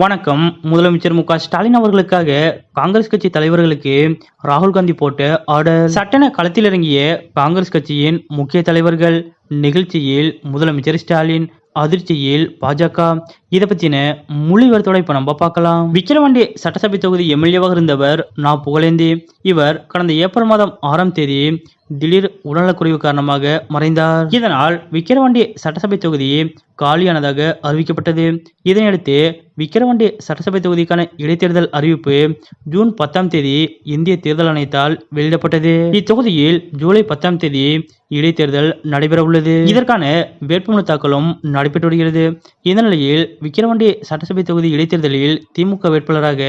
வணக்கம். முதலமைச்சர் மு க ஸ்டாலின் அவர்களுக்காக காங்கிரஸ் கட்சி தலைவர்களுக்கு ராகுல் காந்தி போட்ட ஆர்டர். சட்டென களத்தில் இறங்கிய காங்கிரஸ் கட்சியின் முக்கிய தலைவர்கள் நிகழ்ச்சியில் முதலமைச்சர் ஸ்டாலின் அதிர்ச்சியில் பாஜக. இதை பத்தின முழு விவரத்தோட இப்ப நம்ம பார்க்கலாம். விக்கிரவாண்டி சட்டசபை தொகுதி எம்எல்ஏவாக இருந்தவர் நா புகழேந்தி. இவர் கடந்த ஏப்ரல் மாதம் ஆறாம் தேதி திடீர் உடல்நலக்குறைவு காரணமாக மறைந்தார். இதனால் விக்கிரவாண்டி சட்டசபை தொகுதி காலியானதாக அறிவிக்கப்பட்டது. இதனையடுத்து விக்கிரவாண்டி சட்டசபை தொகுதிக்கான இடைத்தேர்தல் அறிவிப்பு ஜூன் பத்தாம் தேதி இந்திய தேர்தல் ஆணையத்தால் வெளியிடப்பட்டது. இத்தொகுதியில் ஜூலை பத்தாம் தேதி இடைத்தேர்தல் நடைபெற உள்ளது இதற்கான வேட்புமனு தாக்கலும் நடைபெற்று வருகிறது. இந்த நிலையில் விக்கிரவாண்டி சட்டசபை தொகுதி இடைத்தேர்தலில் திமுக வேட்பாளராக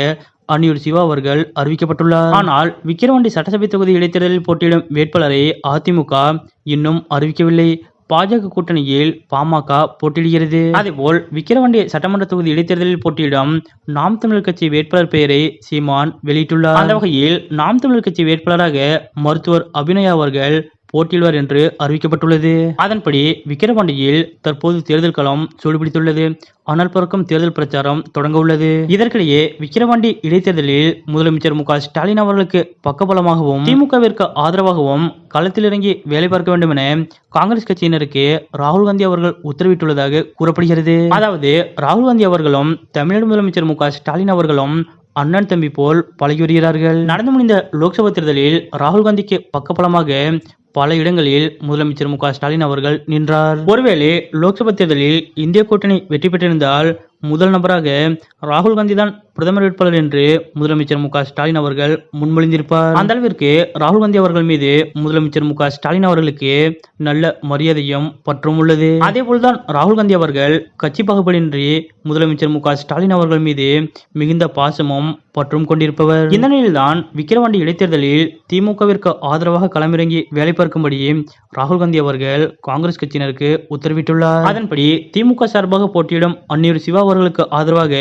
அன்னியூர் சிவா அவர்கள் அறிவிக்கப்பட்டுள்ளார். ஆனால் விக்கிரவாண்டி சட்டசபை தொகுதி இடைத்தேர்தலில் போட்டியிடும் வேட்பாளரை அதிமுக இன்னும் அறிவிக்கவில்லை. பாஜக கூட்டணியில் பாமக போட்டியிடுகிறது. அதேபோல் விக்கிரவாண்டி சட்டமன்ற தொகுதி இடைத்தேர்தலில் போட்டியிடும் நாம் தமிழர் கட்சி வேட்பாளர் பெயரை சீமான் வெளியிட்டுள்ளார். அந்த வகையில் நாம் தமிழர் கட்சி வேட்பாளராக மருத்துவர் அபிநயா அவர்கள் போட்டியிடுவார் என்று அறிவிக்கப்பட்டுள்ளது. அதன்படி விக்கிரவாண்டியில் தற்போது தேர்தல் களம் சூடுபிடித்துள்ளது. ஆனால் பறக்கும் தேர்தல் பிரச்சாரம் தொடங்க உள்ளது. இதற்கிடையே விக்கிரவாண்டி இடைத்தேர்தலில் முதலமைச்சர் மு ஸ்டாலின் அவர்களுக்கு பக்கபலமாகவும் திமுகவிற்கு ஆதரவாகவும் களத்தில் இறங்கி வேலை பார்க்க வேண்டும் என காங்கிரஸ் கட்சியினருக்கு ராகுல் காந்தி அவர்கள் உத்தரவிட்டுள்ளதாக கூறப்படுகிறது. அதாவது ராகுல் காந்தி அவர்களும் தமிழக முதலமைச்சர் மு ஸ்டாலின் அவர்களும் அண்ணன் தம்பி போல் பழகி வருகிறார்கள். நடந்து முடிந்த லோக்சபா தேர்தலில் ராகுல் காந்திக்கு பக்கபலமாக பல இடங்களில் முதலமைச்சர் மு ஸ்டாலின் அவர்கள் நின்றார். ஒருவேளை லோக்சபா தேர்தலில் இந்திய கூட்டணி வெற்றி பெற்றிருந்தால் முதல் நபராக ராகுல் காந்தி தான் பிரதமர் வேட்பாளர் என்று முதலமைச்சர் மு ஸ்டாலின் அவர்கள் முன்மொழிந்திருப்பார். அந்த அளவிற்கு ராகுல் காந்தி அவர்கள் மீது முதலமைச்சர் மு ஸ்டாலின் அவர்களுக்கு நல்ல மரியாதையும் பற்றும் உள்ளது. அதே போல்தான் ராகுல் காந்தி அவர்கள் கட்சி பாகுபாடின்றி முதலமைச்சர் மு ஸ்டாலின் அவர்கள் மீது மிகுந்த பாசமும் பற்றும் கொண்டிருப்பவர். இந்த நிலையில்தான் விக்கிரவாண்டி இடைத்தேர்தலில் திமுகவிற்கு ஆதரவாக களமிறங்கி வேலை பார்க்கும்படி ராகுல் காந்தி அவர்கள் காங்கிரஸ் கட்சியினருக்கு உத்தரவிட்டுள்ளார். அதன்படி திமுக சார்பாக போட்டியிடும் அந்நியூர் சிவா அவர்களுக்கு ஆதரவாக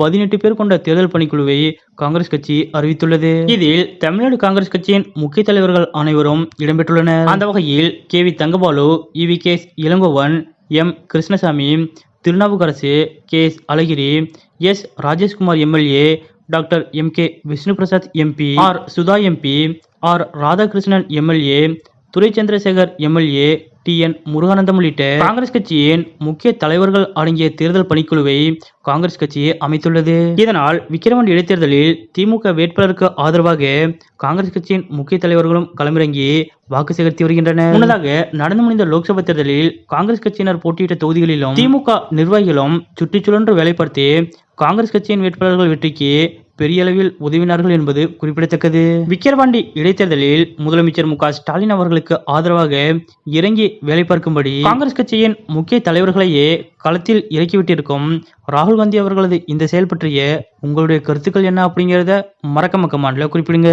பதினெட்டு பேர் கொண்ட தேர்தல் பணிக்குழுவை காங்கிரஸ் கட்சி அறிவித்துள்ளது. இதில் தமிழ்நாடு காங்கிரஸ் கட்சியின் முக்கிய தலைவர்கள் அனைவரும் இடம்பெற்றுள்ளனர். அந்த வகையில் K V Thangabalu E V K S Elangovan M Krishnasamy Thirunavukkarasu K S Alagiri S Rajeshkumar MLA doctor M K Vishnu Prasad MP R Sudha MP R Radhakrishnan MLA Durai Chandrasekar MLA T. N. Muruganandam உள்ளிட்ட காங்கிரஸ் கட்சியின் முக்கிய தலைவர்கள் அடங்கிய தேர்தல் பணிக்குழுவை காங்கிரஸ் கட்சியே அமைத்துள்ளது? இதனால் விக்கிரவாண்டி இடைத்தேர்தலில் திமுக வேட்பாளருக்கு ஆதரவாக காங்கிரஸ் கட்சியின் முக்கிய தலைவர்களும் களமிறங்கி வாக்கு சேகரித்து வருகின்றனர். முன்னதாக நடந்து முடிந்த லோக்சபா தேர்தலில் காங்கிரஸ் கட்சியினர் போட்டியிட்ட தொகுதிகளிலும் திமுக நிர்வாகிகளும் சுற்றுச்சுழன்று வேலைப்படுத்தி காங்கிரஸ் கட்சியின் வேட்பாளர்கள் வெற்றிக்கு பெரிய அளவில் உதவினார்கள் என்பது குறிப்பிடத்தக்கது. விக்கிரவாண்டி இடைத்தேர்தலில் முதலமைச்சர் மு ஸ்டாலின் அவர்களுக்கு ஆதரவாக இறங்கி வேலை பார்க்கும்படி காங்கிரஸ் கட்சியின் முக்கிய தலைவர்களையே களத்தில் இறக்கிவிட்டிருக்கும் ராகுல் காந்தி அவர்களது இந்த செயல் பற்றிய உங்களுடைய கருத்துக்கள் என்ன அப்படிங்கிறத மறக்க மக்கமாண்டில் குறிப்பிடுங்க.